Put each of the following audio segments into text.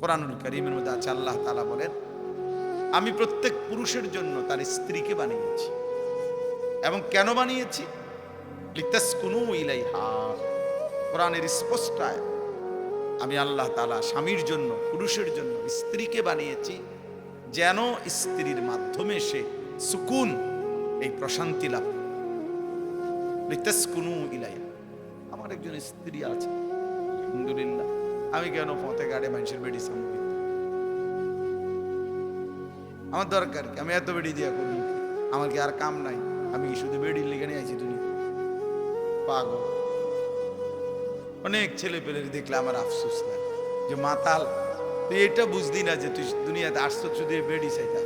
কোরআনুল করিমের মধ্যে আছে, আল্লাহ তালা বলেন, আমি প্রত্যেক পুরুষের জন্য তার স্ত্রীকে বানিয়েছি এবং কেন বানিয়েছি লিতাসকুনু ইলাইহা কোরআনের স্পষ্ট। আমি আল্লাহ তালা স্বামীর জন্য, পুরুষের জন্য স্ত্রীকে বানিয়েছি, যেন স্ত্রীর মাধ্যমে সে সুকুন, এই প্রশান্তি লাভ। লিতাসকুনু ইলাইহা আমার একজন স্ত্রী আছে, আলহামদুলিল্লাহ আমি কেন পথে গাড়ে মানুষের বেডি সামনে আমার দরকার কি? আমি এত বেডি দিয়া করব। আমার কি আর কাম নাই? আমি কি শুধু বেডির লিগে নিয়ে আছি দুনিয়া? পাগল। অনেক ছেলে পেলে দেখলে আমার আফসোস লাগে যে, মাতাল, তুই এটা বুঝলি না যে তুই দুনিয়াতে আসছো শুধু বেডি চাইতা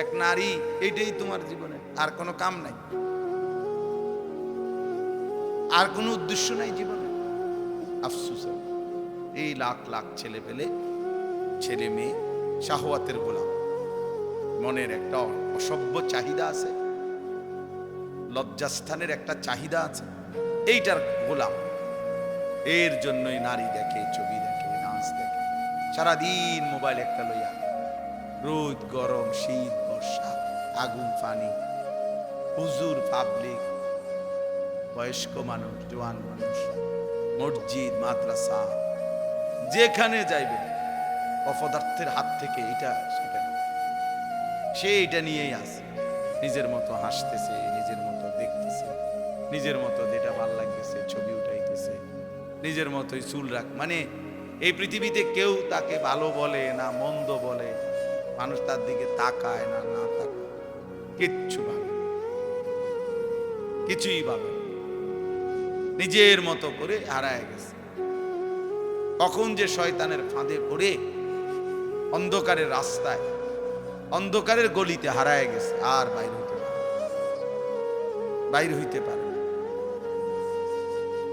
এক নারী, এইটাই তোমার জীবনে। আর কোনো কাম নাই। আর কোনো উদ্দেশ্য নাই জীবনে। আফসুস। এই লাখ লাখ ছেলে পেলে, ছেলে মেয়ে, শাহওয়াতের গোলাম। মনের একটা অসভ্য চাহিদা আছে, লজ্জাস্থানের একটা চাহিদা আছে, এইটার গোলাম। এর জন্যই নারী দেখে, ছবি দেখে, নাচ দেখে, সারাদিন মোবাইল একটা লইয়া রোদ, গরম, শীত, বর্ষা, আগুন, পানি, হুজুর, পাবলিক, বয়স্ক মানুষ, জোয়ান মানুষ, মসজিদ, মাদ্রাসা যেখানে যাইবে, অপদার্থের হাত থেকে এটা সে এটা নিয়েই আছে। নিজের মতো হাসতেছে, নিজের মতো দেখতেছে, নিজের মতো যেটা ভালো লাগতেছে, ছবি উঠাইতেছে, নিজের মতোই চুল রাখ মানে এই পৃথিবীতে কেউ তাকে ভালো বলে না, মন্দ বলে, মানুষ তার দিকে তাকায় না না তাকায়। কিচ্ছু ভাবে কিছুই ভাবে নিজের মতো করে হারায় গেছে। কখন যে শয়তানের ফাঁদে পড়ে অন্ধকারের রাস্তায়, অন্ধকারের গলিতে হারায় গেছে, আর বাইর হইতে পারে বাইর হইতে পারে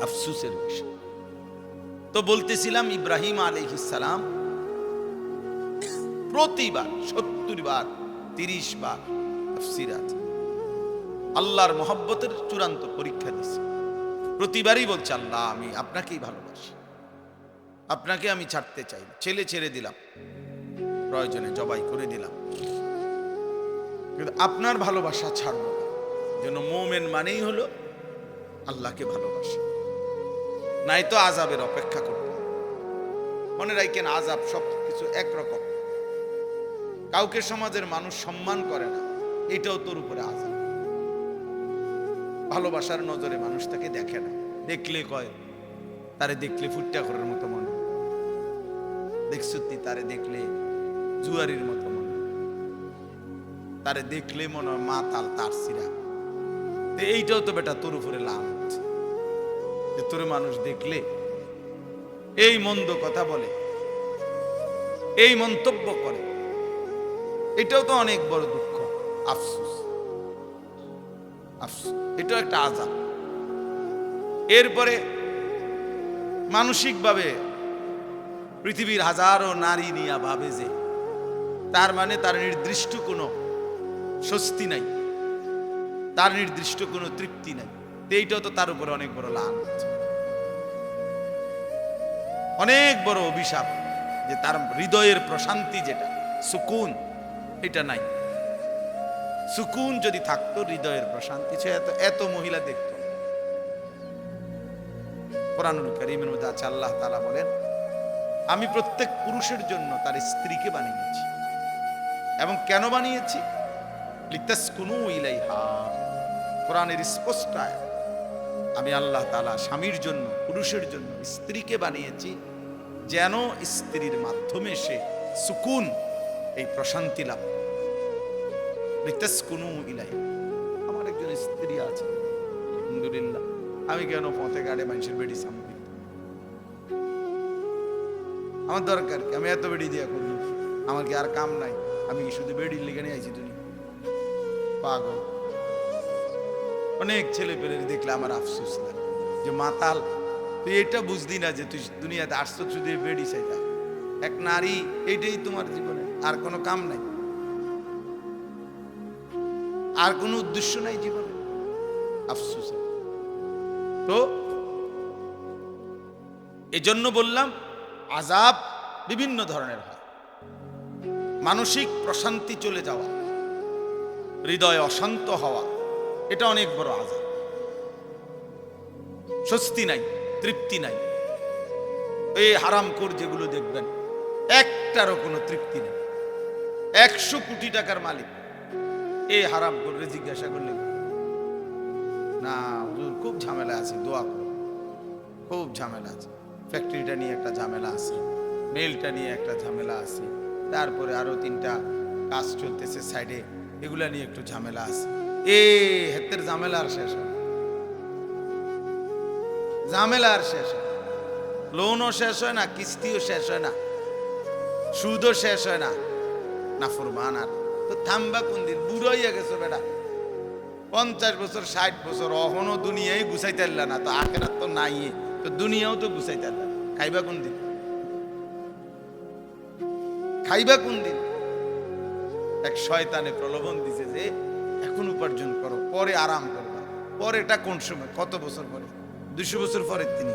আফসুসের বিষয়। তো বলতেছিলাম ইব্রাহিম সালাম প্রতিবার, সত্তর বার, তিরিশ বার আছে। আল্লাহর মহব্বতের চূড়ান্ত পরীক্ষা দিছে প্রতিবারই বলছে, আল্লাহ, আমি আপনাকেই ভালোবাসি। আপনাকে আমি ছাড়তে চাই ছেলে ছেড়ে দিলাম। প্রয়োজনে জবাই করে দিলাম কিন্তু আপনার ভালোবাসা ছাড়ব না। যেন মোমেন মানেই হলো আল্লাহকে ভালোবাসে। নাই তো আজাবের অপেক্ষা করতে মনে রাখেন আজাব সব কিছু একরকম। কাউকে সমাজের মানুষ সম্মান করে না। এটাও তোর উপরে আজাব ভালোবাসার নজরে মানুষ তাকে দেখে না। দেখলে কয়, তারে দেখলে ফুটটা করার মতো মনে দেখছ তারে দেখলে জুয়ারির মতো মনে। তারে দেখলে মনে হয় মা তাল তার সিরা। এইটাও তো বেটা তোর উপরে লাভ যে তোর মানুষ দেখলে এই মন্দ কথা বলে, এই মন্তব্য করে, এটাও তো অনেক বড় দুঃখ। আফসোস। আফসোস। এটাও একটা আজাব। এরপরে মানসিকভাবে পৃথিবীর হাজারো নারী নিয়া ভাবে যে, তার মানে তার নির্দিষ্ট কোনো স্বস্তি নাই, তার নির্দিষ্ট কোনো তৃপ্তি নাই। এইটাও তো তার উপরে অনেক বড় লাভ অনেক বড় অভিশাপ যে তার হৃদয়ের প্রশান্তি যেটা, সুকুন, এটা নাই। সুকুন যদি থাকতো, হৃদয়ের প্রশান্তি, সে এত এত মহিলা দেখতো। কোরআনুল করিমের মধ্যে আছে, আল্লাহ তালা বলেন আমি প্রত্যেক পুরুষের জন্য তার স্ত্রীকে বানিয়েছি। এবং কেন বানিয়েছি? লিতাসকুনু ইলাইহা। কোরআনের স্পষ্ট আমি আল্লাহ তালা স্বামীর জন্য, পুরুষের জন্য স্ত্রীকে বানিয়েছি, যেন স্ত্রীর মাধ্যমে সে সুকুন এই প্রশান্তি লাভ। লিতাসকুনু ইলাইহা। আমার একজন স্ত্রী আছে, আলহামদুলিল্লাহ। আমি কেন পথে গাড়ে মানুষের বেডি সামনে? আমার দরকার কি? আমি এত বেডি দিয়া করব। কি? আমার কি আর কাম নাই? আমি কি শুধু বেডির লিগে নিয়ে আইছি দুনিয়া পাগল। অনেক ছেলে পেলে দেখলে আমার আফসোস লাগে যে, মাতাল, তুই এটা বুঝলি না যে তুই দুনিয়াতে আসছো শুধু বেডি চাইতা? এক নারী, এইটাই তোমার জীবনে। আর কোনো কাম নাই। আর কোনো উদ্দেশ্য নাই জীবনে। আফসোস। তো, এজন্য বললাম আজাব বিভিন্ন ধরনের হয়। মানসিক প্রশান্তি চলে যাওয়া, হৃদয় অশান্ত হওয়া, এটা অনেক বড় আজাব। স্বস্তি নাই, তৃপ্তি নাই। এই হারামখোর যেগুলো দেখবেন, একটারও কোনো তৃপ্তি নেই। একশো কোটি টাকার মালিক, এই হারাম করে জিজ্ঞাসা করলে না খুব ঝামেলা আছে, দোয়া খুব ঝামেলা আছে। ফ্যাক্টরিটা নিয়ে একটা ঝামেলা আছে মেলটা নিয়ে একটা ঝামেলা আছে, তারপরে আরও তিনটা কাজ চলতেছে সাইডে এগুলা নিয়ে একটু ঝামেলা আছে। এ, হেতের ঝামেলা আর শেষ হয়। ঝামেলা আর শেষ হয় লোনও শেষ হয় না, কিস্তিও শেষ হয় না, সুদও শেষ হয় না। না ফুরমান আর, তো থামবা কোন দিন, বুড়ো হইয়া গেছো বেটা। পঞ্চাশ বছর, ষাট বছর, অহনো দুনিয়ায় গুছাইতে না, তো আখেরাত তো নাই তো দুনিয়াও তো গুছাইতে পারলা না। খাইবা কোন দিন? খাইবা কোন দিন? এক শয়তানে প্রলোভন দিছে যে, এখন উপার্জন করো, পরে আরাম করবা। পরেটা কোন সময়? কত বছর পরে? দুশো বছর পরে তিনি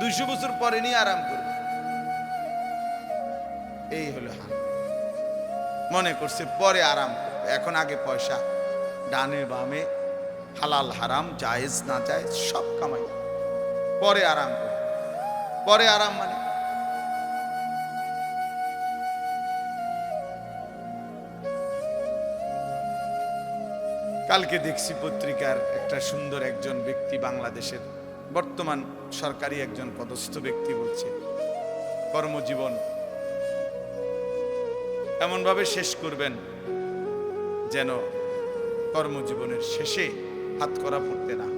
দুইশো বছর পরে নিয়ে আরাম করবে। এই হলো হান মনে করছে পরে আরাম করবে। এখন আগে পয়সা, ডানে বামে হালাল, হারাম, জায়েজ, না জায়েজ, সব কামাই। পরে আরাম পরে আরাম মানে? কালকে দেখছি পত্রিকার একটা সুন্দর একজন ব্যক্তি বাংলাদেশের, বর্তমান সরকারি একজন পদস্থ ব্যক্তি বলছে, কর্মজীবন এমনভাবে শেষ করবেন যেন কর্মজীবনের শেষে হাত করা পড়তে না।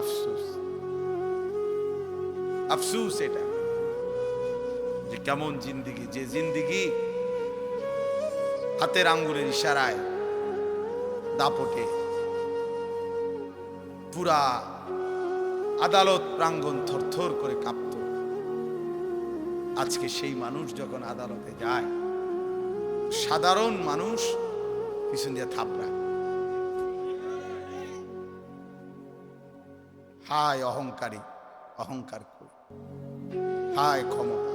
আফসোস। আফসোস এটা যে কেমন জিন্দিগি, যে জিন্দিগি হাতের আঙ্গুলের ইশারায় দাপটে পুরা আদালত প্রাঙ্গণ থরথর করে কাঁপত। আজকে সেই মানুষ যখন আদালতে যায়, সাধারণ মানুষ পিছন দিয়ে থাপড়া হায় অহংকারী, অহংকার করি। হায় ক্ষমতা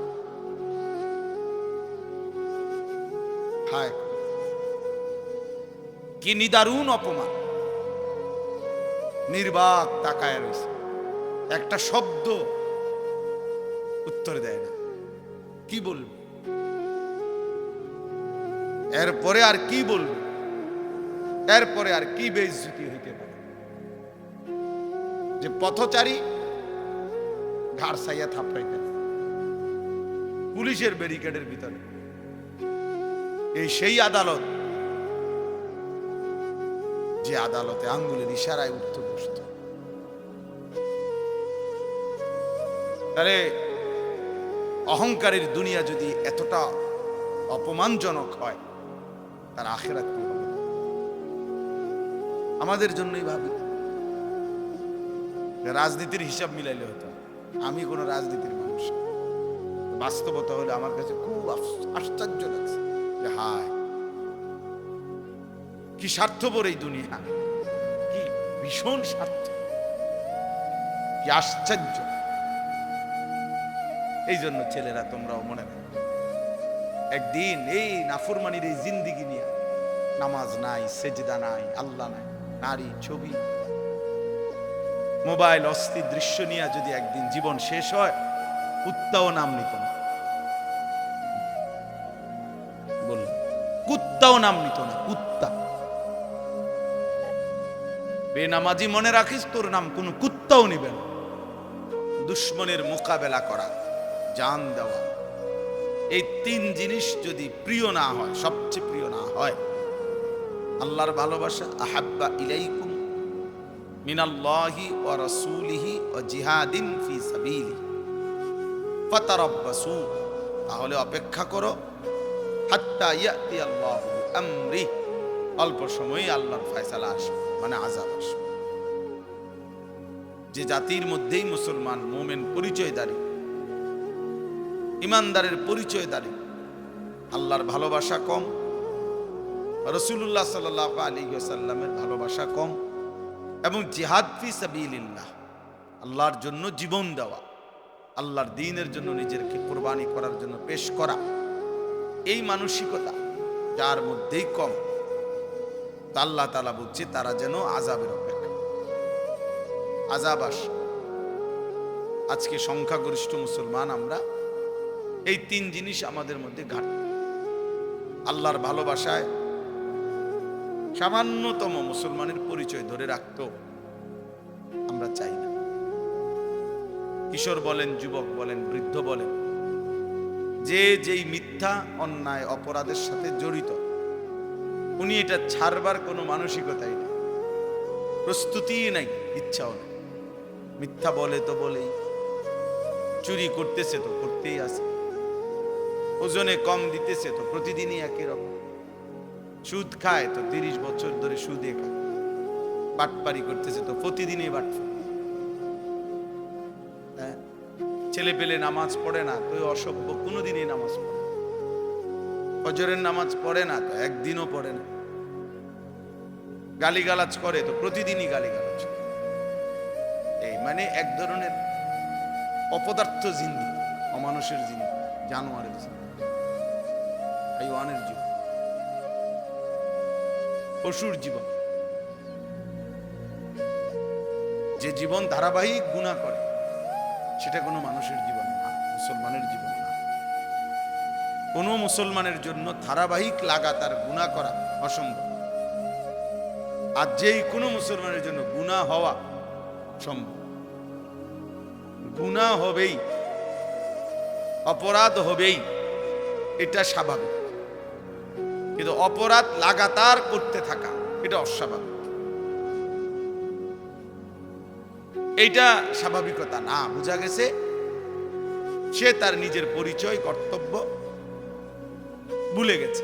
হায় কি নিদারুণ অপমান। নির্বাক তাকায় রয়েছে। একটা শব্দ উত্তর দেয় না। কি বলবে? এরপরে আর কি বলবে? এরপরে আর কি বেইজ্জতি হইতে পারে? যে পথচারী ঘাড় সাইয়া থাপড়াইতে পুলিশের ব্যারিকেডের ভিতরে। এই সেই আদালত যে আদালতে আঙ্গুলের ইশারায় উঠতে বসত। তাহলে অহংকারের দুনিয়া যদি এতটা অপমানজনক হয়, তার আখেরাত আমাদের জন্যই ভাবি রাজনীতির হিসাব মিলাইলে হতো। আমি কোনো রাজনীতির মানুষ বাস্তবতা হলে আমার কাছে খুব আশ্চর্য লাগছে যে হায়। কি স্বার্থপর এই দুনিয়া। কি ভীষণ স্বার্থ। কি আশ্চর্য। এই জন্য ছেলেরা তোমরাও মনে রাখো। একদিন এই নাফরমানির এই জিন্দিগি নিয়ে নামাজ নাই, সেজদা নাই, আল্লাহ নাই, নারী, ছবি। মোবাইল অস্থির দৃশ্য নিয়ে যদি একদিন জীবন শেষ হয় কুত্তাও নাম নিত না। বললাম। কুত্তাও নাম নিত না কুত্তা। বেনামাজি মনে রাখিস তোর নাম কোনো কুত্তাও নিবে না। দুশ্মনের মোকাবেলা করা জান দেওয়া। এই তিন জিনিস যদি প্রিয় না হয় সবচেয়ে প্রিয় না হয় আল্লাহর ভালোবাসা আহাব্বা ইলাইকুম মিনাল্লাহি ওয়া রাসূলিহি ওয়া জিহাদিন ফি সাবিলি। ফাতারাব্বাসু, তাহলে অপেক্ষা করো, হাত্তা ইয়াতি আল্লাহু আমরি। অল্প সময়ই আল্লাহর ফয়সালা আসবে মানে আযাব আসবে। যে জাতির মধ্যেই মুসলমান, মোমেন পরিচয়দারী, ইমানদারের পরিচয়দারী, আল্লাহর ভালোবাসা কম রসুল্লাহ সাল্লাহ আলী সাল্লামের ভালোবাসা কম এবং জিহাদ ফি সাবিলিল্লাহ, আল্লাহর জন্য জীবন দেওয়া, আল্লাহর দিনের জন্য নিজেকে কোরবানি করার জন্য পেশ করা। এই মানসিকতা যার মধ্যেই কম আল্লাহ তালা বলছে তারা যেন আজাবের অপেক্ষা। আজাব আস। আজকে সংখ্যাগরিষ্ঠ মুসলমান আমরা, এই তিন জিনিস আমাদের মধ্যে ঘাট আল্লাহর ভালোবাসায় সামান্যতম মুসলমানের পরিচয় ধরে রাখতেও আমরা চাই না। কিশোর বলেন, যুবক বলেন, বৃদ্ধ বলেন, যে যেই মিথ্যা, অন্যায়, অপরাধের সাথে জড়িত, উনি এটা ছাড়বার কোনো মানসিকতাই নেই। প্রস্তুতিই নাই, ইচ্ছাও নেই। মিথ্যা বলে তো বলেই, চুরি করতেছে তো করতেই আছে। ওজনে কম দিতেছে তো প্রতিদিনই একই রকম। সুদ খায় তো তিরিশ বছর ধরে সুদে খায়। বাটপারি করতেছে তো প্রতিদিনই বাট ছেলে পেলে নামাজ পড়ে না তো অসভ্য, কোনোদিনই নামাজ পড়ে না। ফজরের নামাজ পড়ে না তো একদিনও পড়ে না। গালিগালাজ করে তো প্রতিদিনই গালিগালাজ। এই মানে এক ধরনের অপদার্থ জিন্দি, অমানুষের জিন্দি, জানোয়ারের জিন্দি। হাইওয়ানের জীবন পশুর জীবন। যে জীবন ধারাবাহিক গুণা করে, সেটা কোনো মানুষের জীবন না, মুসলমানের জীবন না। কোনো মুসলমানের জন্য ধারাবাহিক লাগাতার গুণা করা অসম্ভব। আর যেই কোনো মুসলমানের জন্য গুণা হওয়া সম্ভব। গুণা হবেই, অপরাধ হবেই, এটা স্বাভাবিক। কিন্তু অপরাধ লাগাতার করতে থাকা, এটা অস্বাভাবিক। এইটা স্বাভাবিকতা না, বোঝা গেছে? সে তার নিজের পরিচয়, কর্তব্য ভুলে গেছে।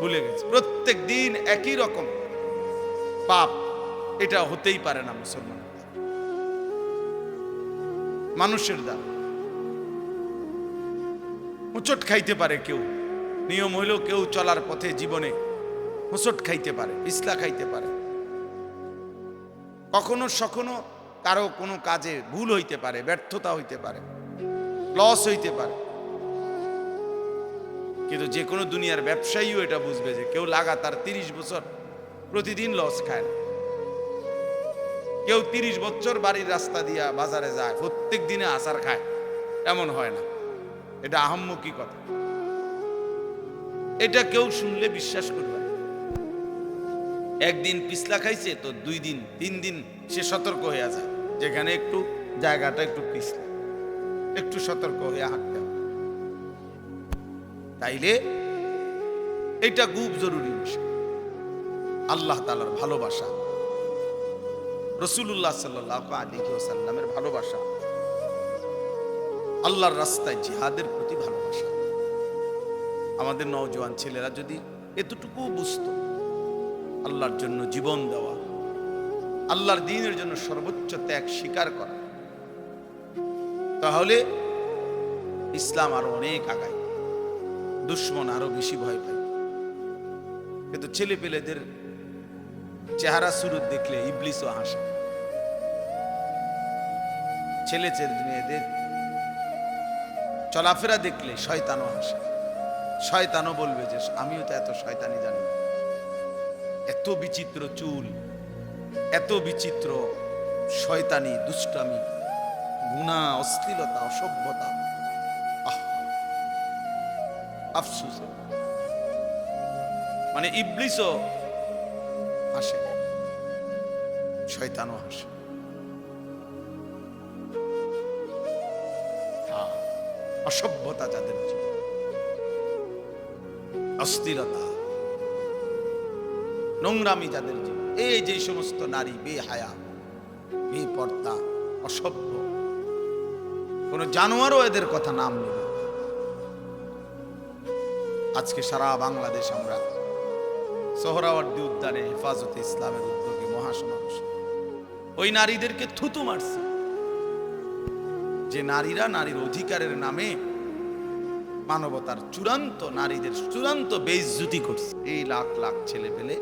ভুলে গেছে। প্রত্যেক দিন একই রকম পাপ, এটা হতেই পারে না মুসলমান। মানুষের দ্বারা। উচট খাইতে পারে কেউ। নিয়ম হইলেও কেউ চলার পথে জীবনে হোঁচট খাইতে পারে ইসলা খাইতে পারে। কখনো সখনো কারও কোনো কাজে ভুল হইতে পারে, ব্যর্থতা হইতে পারে লস হইতে পারে। কিন্তু যে কোনো দুনিয়ার ব্যবসায়ীও এটা বুঝবে যে কেউ লাগাতার তিরিশ বছর প্রতিদিন লস খায় না। কেউ তিরিশ বছর বাড়ির রাস্তা দিয়া বাজারে যায়, প্রত্যেক দিনে আচার খায়, এমন হয় না। এটা আহম্মকি কথা। এটা কেউ শুনলে বিশ্বাস করবে। একদিন পিছলা খাইছে তো দুই দিন, তিন দিন সে সতর্ক হয়ে যায়, যেখানে একটু জায়গাটা একটু পিছলা, একটু সতর্ক হয়ে হাঁটতে হবে। তাইলে এটা খুব জরুরি বিষয়। আল্লাহ তালার ভালোবাসা রসুল্লাহ সাল্লাহ আলী সাল্লামের ভালোবাসা, আল্লাহর রাস্তায় জিহাদের প্রতি ভালোবাসা। আমাদের নওজোয়ান ছেলেরা যদি এতটুকু বুঝতো, আল্লাহর জন্য জীবন দেওয়া, আল্লাহর দিনের জন্য সর্বোচ্চ ত্যাগ স্বীকার করা, তাহলে ইসলাম আরও অনেক আগায়, দুশ্মন আরও বেশি ভয় পায়। কিন্তু ছেলে পেলেদের চেহারা শুরু দেখলে ইবলিসও হাসে। ছেলে ছেলে মেয়েদের চলাফেরা দেখলে শয়তানও হাসে। শয়তানও বলবে যে আমিও তো এত শয়তানি জানি। এত বিচিত্র চুল এত বিচিত্র শয়তানি দুষ্টামি গুণা অশ্লীলতা অসভ্যতা। আফসুস। মানে ইবলিসও হাসে। শয়তানও হাসে। হ্যাঁ, অসভ্যতা যাদের জীবন অস্থিরতা, নোংরামি যাদের এই যে সমস্ত নারী, বেহায়া, বেপর্দা, অসভ্য, কোন জানোয়ারও এদের কথা নাম নেবে আজকে সারা বাংলাদেশ আমরা সোহরাওয়ার্দী উদ্যানে হেফাজতে ইসলামের উদ্যোগে মহাসমাবেশ। ওই নারীদেরকে থুতু মারছে। যে নারীরা নারীর অধিকারের নামে মানবতার চূড়ান্ত নারীদের চূড়ান্ত বেইজ্জুতি করছে। এই লাখ লাখ ছেলে পেলে,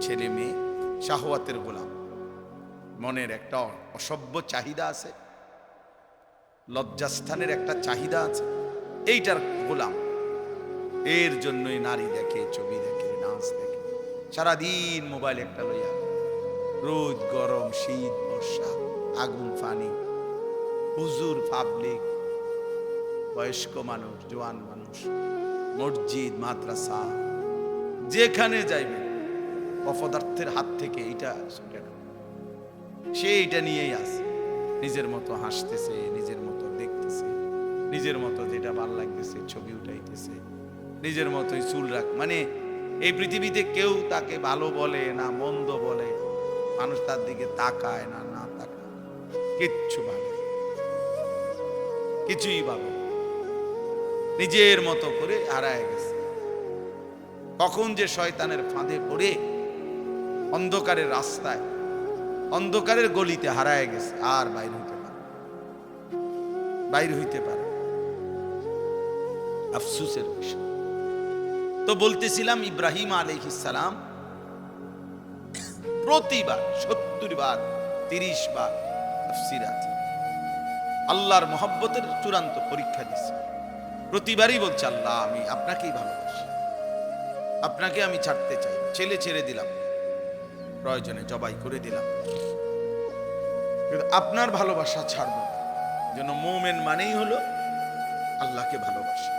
ছেলে মেয়ে, শাহওয়াতের গোলাম। মনের একটা অসভ্য চাহিদা আছে, লজ্জাস্থানের একটা চাহিদা আছে। এইটার গোলাম। এর জন্যই নারী দেখে, ছবি দেখে, নাচ দেখে। সারাদিন মোবাইল একটা লইয়া, রোদ, গরম, শীত, বর্ষা, আগুন, পানি, হুজুর, পাবলিক বয়স্ক মানুষ, জোয়ান মানুষ, মসজিদ, মাদ্রাসা, যেখানে যাইবে অপদার্থের হাত থেকে না সে এটা নিয়েই আছে। নিজের মতো হাসতেছে, নিজের মতো দেখতেছে, নিজের মতো যেটা ভালো লাগতেছে ছবি উঠাইতেছে, নিজের মতোই চুল রাখ মানে এই পৃথিবীতে কেউ তাকে ভালো বলে না, মন্দ বলে, মানুষ তার দিকে তাকায় না না তাকায় কিচ্ছু ভাবে কিছুই না। নিজের মতো করে হারায় গেছে। কখন যে শয়তানের ফাঁদে পড়ে, অন্ধকারের রাস্তায়, অন্ধকারের গলিতে হারায় গেছে, আর বাইর হইতে পারে বাইর হইতে পারে আফসুসের বিষয়। তো বলতেছিলাম ইব্রাহিম সালাম প্রতিবার, সত্তর বার, তিরিশ বার তাফসীর আল্লাহর মহব্বতের চূড়ান্ত পরীক্ষা দিছে প্রতিবারই বলছে, আল্লাহ, আমি আপনাকেই ভালোবাসি। আপনাকে আমি ছাড়তে চাই ছেলে ছেড়ে দিলাম। প্রয়োজনে জবাই করে দিলাম। কিন্তু আপনার ভালোবাসা ছাড়ব যেন মোমেন মানেই হলো আল্লাহকে ভালোবাসা।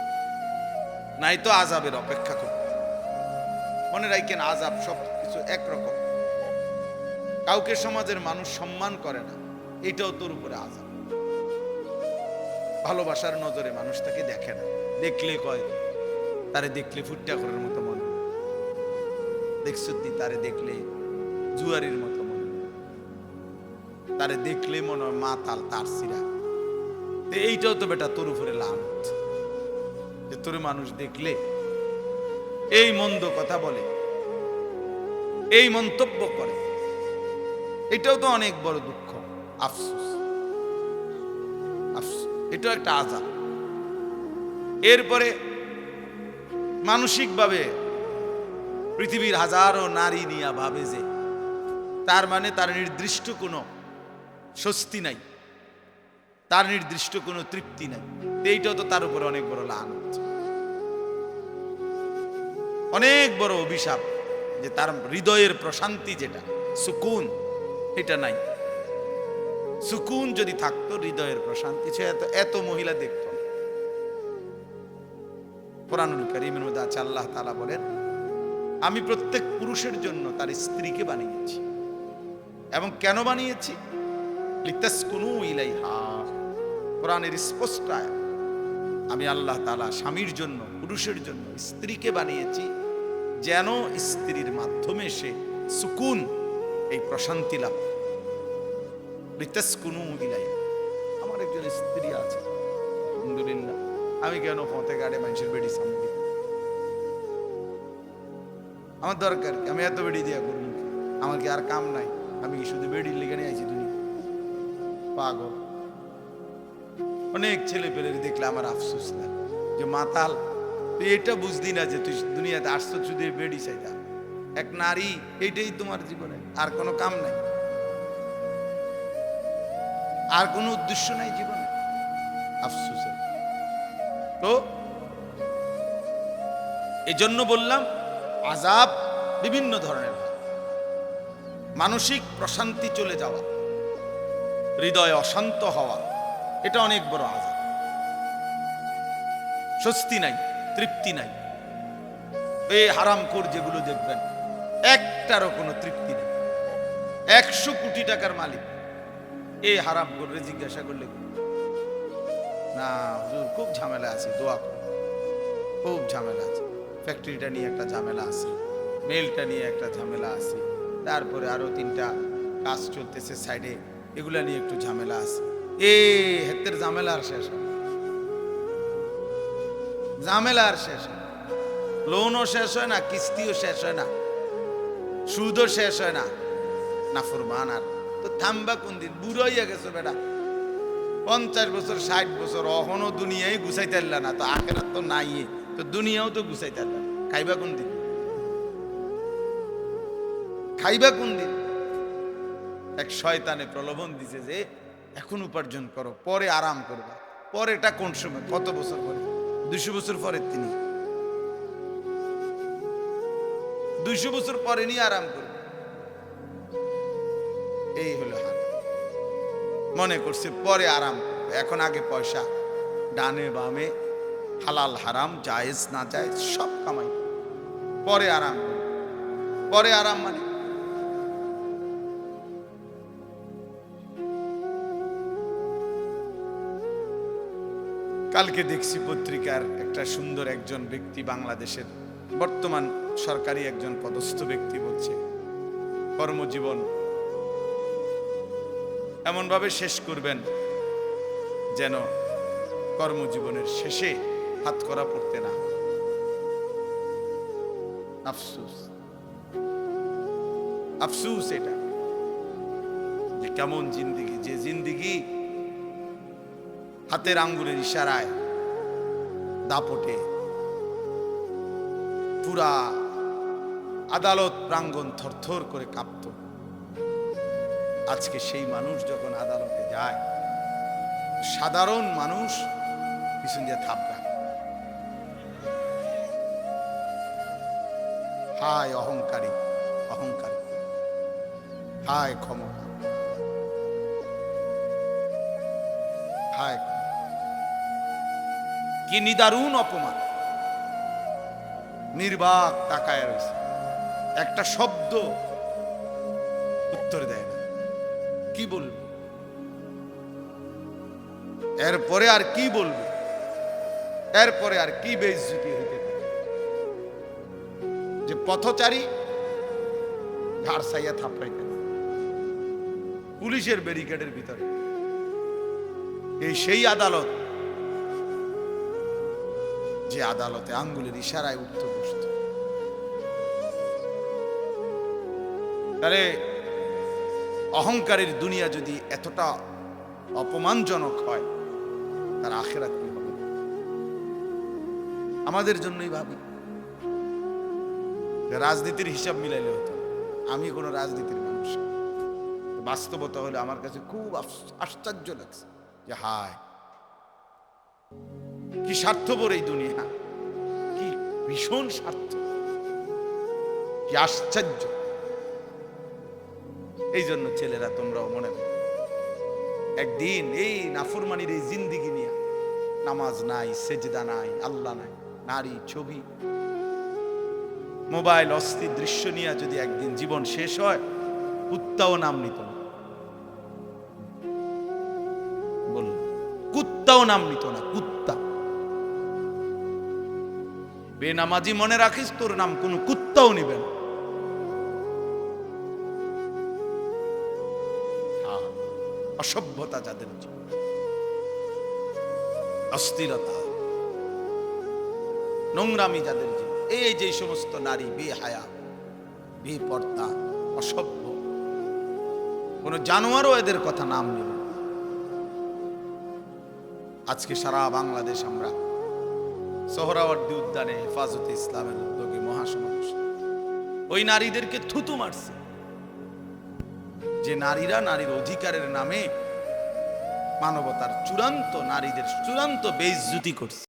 নাই তো আজাবের অপেক্ষা করতে মনে রাখেন আজাব সব কিছু একরকম। কাউকে সমাজের মানুষ সম্মান করে না। এটাও তোর উপরে আজাব ভালোবাসার নজরে মানুষ তাকে দেখে না। দেখলে কয়, তারে দেখলে ফুটটা করার মতো মনে। দেখছ তারে দেখলে জুয়ারির মতো মনে। তারে দেখলে মনে হয় মা তাল তার সিরা। এইটাও তো বেটা তোর উপরে লানত। যে তোর মানুষ দেখলে এই মন্দ কথা বলে, এই মন্তব্য করে। এটাও তো অনেক বড় দুঃখ, আফসোস। এটাও একটা আজাব এরপরে মানসিকভাবে পৃথিবীর হাজারো নারী নিয়া ভাবে যে তার মানে তার নির্দিষ্ট কোনো স্বস্তি নাই, তার নির্দিষ্ট কোনো তৃপ্তি নাই। এইটাও তো তার উপরে অনেক বড় লান অনেক বড় অভিশাপ যে তার হৃদয়ের প্রশান্তি যেটা, সুকুন, এটা নাই। সুকুন যদি থাকতো, হৃদয়ের প্রশান্তি সে এত এত মহিলা দেখত। কোরআনুল করিমের মধ্যে আছে, আল্লাহ তাআলা বলেন, আমি প্রত্যেক পুরুষের জন্য তার স্ত্রীকে বানিয়েছি এবং কেন বানিয়েছি কোরআনের স্পষ্ট আমি আল্লাহ তালা স্বামীর জন্য, পুরুষের জন্য স্ত্রীকে বানিয়েছি, যেন স্ত্রীর মাধ্যমে সে সুকুন, এই প্রশান্তি লাভ করে। আমার একজন স্ত্রী আছে। আমি কেন পথে গাড়ে মানুষের বেড়ি সামনে আমার দরকার আমি এত বেড়ি দিয়া করব কি? আমার কি আর কাম নাই? আমি কি শুধু বেড়ির লিখে নিয়ে আইছি দুনিয়া? পাগল। অনেক ছেলে পেলে দেখলে আমার আফসোস না যে, মাতাল, তুই এটা বুঝলি না যে, তুই দুনিয়াতে আসছো, শুধু বেড়ি চাইতা। এক নারী, এইটাই তোমার জীবনে। আর কোনো কাম নাই। আর কোনো উদ্দেশ্য নাই জীবনে। আফসোস তো এই জন্য বললাম আজাব বিভিন্ন ধরনের। মানসিক প্রশান্তি চলে যাওয়া, হৃদয় অশান্ত হওয়া, এটা অনেক বড় আজাব স্বস্তি নাই, তৃপ্তি নাই। এই হারামখোর যেগুলো দেখবেন, একটারও কোনো তৃপ্তি নেই। একশো কোটি টাকার মালিক। এই হারাম করে জিজ্ঞাসা করলে না, হুজুর, খুব ঝামেলা আছে, দোয়া করুন খুব ঝামেলা আছে। ফ্যাক্টরিটা নিয়ে একটা ঝামেলা আছে, মেলটা নিয়ে একটা ঝামেলা আছে, তারপরে আরও তিনটা কাজ চলতেছে সাইডে, এগুলা নিয়ে একটু ঝামেলা আছে। এ, হেতের ঝামেলা আর শেষ ঝামেলা আর শেষ লোনও শেষ হয় না, কিস্তিও শেষ হয় না, সুদও শেষ হয় না। নাফরমান আর থামবা কোন দিন? বুড়ো হইয়া গেছো বেটা। পঞ্চাশ বছর, ষাট বছর, অহনো দুনিয়ায় গুছাইতে পারলা না, তো আখেরাত তো নাই তো দুনিয়াও তো গুছাইতে পারলা না। খাইবা কোন দিন? খাইবা কোন দিন? এক শয়তানে প্রলোভন দিছে যে, এখন উপার্জন করো, পরে আরাম করবা। পরেটা কোন সময়? কত বছর পরে? দুশো বছর পরে তিনি। দুইশো বছর পরে নিয়ে আরাম করবে এই হলো হাল মনে করছে পরে আরাম এখন আগে পয়সা, ডানে বামে, হালাল, হারাম, জায়েজ, না জায়েজ, সব কামাই। পরে আরাম পরে আরাম মানে? কালকে দেখছি পত্রিকার একটা সুন্দর একজন ব্যক্তি বাংলাদেশের বর্তমান সরকারি একজন পদস্থ ব্যক্তি বলছে, কর্মজীবন এমনভাবে শেষ করবেন যেন কর্মজীবনের শেষে হাত করা পড়তে না। আফসুস। আফসুস এটা। যে কেমন জিন্দিগি, যে জিন্দিগি হাতের আঙ্গুলের ইশারায় দাপটে পুরা আদালত প্রাঙ্গণ থরথর করে কাঁপত। আজকে সেই মানুষ যখন আদালতে যায়, সাধারণ মানুষ পিছন দিয়ে থাপড়ায় হায় অহংকারী, অহংকার। হায় ক্ষমতা। হায়। কি নিদারুণ অপমান। নির্বাক তাকায় রয়েছে। একটা শব্দ উত্তর দেয় কি বলবে? এরপরে আর কি বলবে? এরপরে আর কি বেইজ্জতি হইতে পারে? যে পথচারী ঘাড় সাইয়া থাপড়াইতে পুলিশের ব্যারিকেডের ভিতরে। এই সেই আদালত যে আদালতে আঙ্গুলের ইশারায় উঠতে বসত। তাহলে অহংকারের দুনিয়া যদি এতটা অপমানজনক হয়, তার আখেরাত কি হবে? আমাদের জন্যই ভাবি, রাজনীতির হিসাব মিলাইলে হতো। আমি কোনো রাজনীতির মানুষ বাস্তবতা হলে আমার কাছে খুব আশ্চর্য লাগছে যে, হায়, কি স্বার্থপর এই দুনিয়া। কি ভীষণ স্বার্থ কি আশ্চর্য। এই জন্য ছেলেরা তোমরাও মনে রাখো। একদিন এই নাফরমানির এই জিন্দিগি নিয়ে নামাজ নাই, সেজদা নাই, আল্লাহ নাই, নারী ছবি। মোবাইল অস্থির দৃশ্য নিয়ে যদি একদিন জীবন শেষ হয়, কুত্তাও নাম নিত না। বলুন কুত্তাও নাম নিত না, কুত্তা। বেনামাজি মনে রাখিস, তোর নাম কোন কুত্তাও নিবে না। অসভ্যতা যাদের। অস্থিরতা, নোংরামি যাদের এই যে সমস্ত নারী বেহায়া বেপর্দা অসভ্য কোন জানোয়ারও এদের কথা নাম নেবে। আজকে সারা বাংলাদেশ আমরা সোহরাওয়ার্দী উদ্যানে হেফাজতে ইসলামের উদ্যোগে মহাসমাবেশ ওই নারীদেরকে থুতু মারছে যে নারীরা নারীর অধিকারের নামে মানবতার চূড়ান্ত নারীদের চূড়ান্ত বেইজ্জুতি করছে।